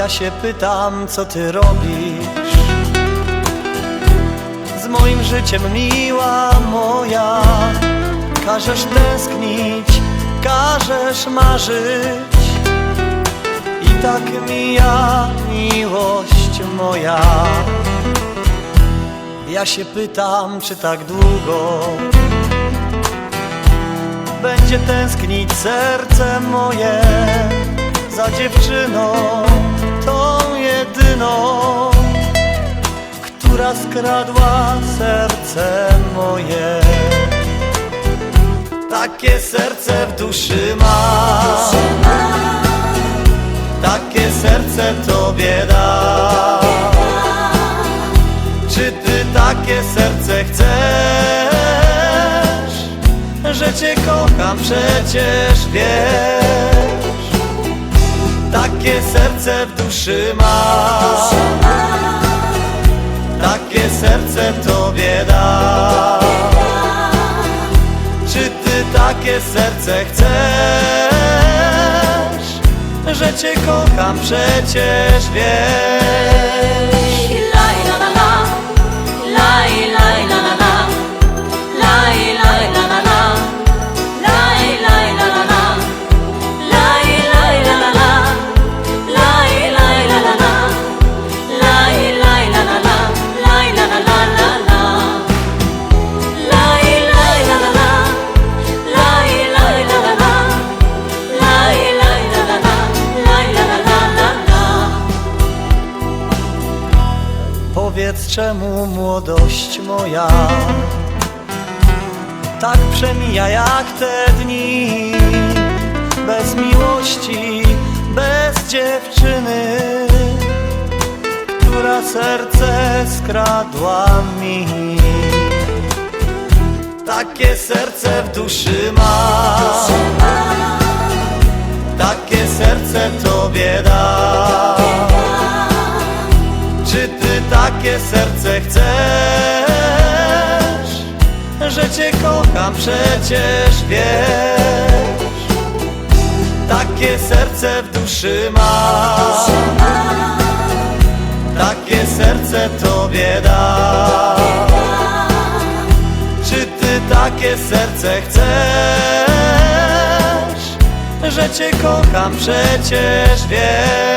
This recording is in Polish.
Ja się pytam, co ty robisz? Z moim życiem miła moja. Każesz tęsknić, każesz marzyć. I tak mija miłość moja. Ja się pytam, czy tak długo Będzie tęsknić serce moje Za dziewczyną, jedyną Która skradła serce moje. Takie serce w duszy ma. Takie serce tobie da. Czy ty takie serce chcesz? Że cię kocham przecież wiesz. Takie serce w duszy ma. Takie serce tobie da. Czy ty takie serce chcesz? Że cię kocham przecież wiesz czemu młodość moja Tak przemija jak te dni? Bez miłości, bez dziewczyny Która serce skradła mi. Takie serce w duszy ma. Takie serce tobie da takie serce chcesz? Że cię kocham przecież wiesz Takie serce w duszy ma Takie serce tobie da Czy ty takie serce chcesz? Że cię kocham przecież wiesz